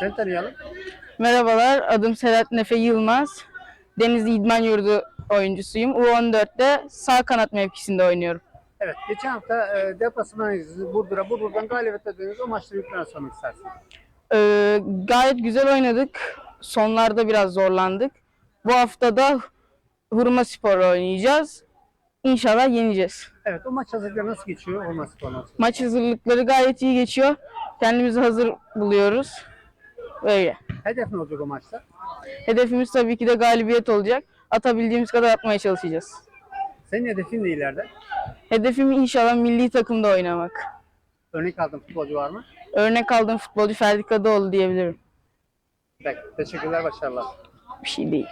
Seni tanıyalım. Merhabalar, adım Sedat Nefe Yılmaz. Denizli İdman Yurdu oyuncusuyum. U14'te sağ kanat mevkisinde oynuyorum. Evet, geçen hafta e, deplasman izledi. Burdur'a, Burdur'dan galibiyetle dönüyoruz. O maçta yüklen sormak istersin. Ee, gayet güzel oynadık. Sonlarda biraz zorlandık. Bu hafta da Hurma Spor oynayacağız. İnşallah yeneceğiz. Evet, o maç hazırlıkları nasıl geçiyor? O maç falan. Maç hazırlıkları gayet iyi geçiyor. Kendimizi hazır buluyoruz. Böyle. Hedef ne olacak o maçta? Hedefimiz tabii ki de galibiyet olacak. Atabildiğimiz kadar atmaya çalışacağız. Senin hedefin de ileride. Hedefim inşallah milli takımda oynamak. Örnek aldığın futbolcu var mı? Örnek aldığım futbolcu Ferdi Kadıoğlu diyebilirim. Peki, teşekkürler, başarılar. Bir şey değil.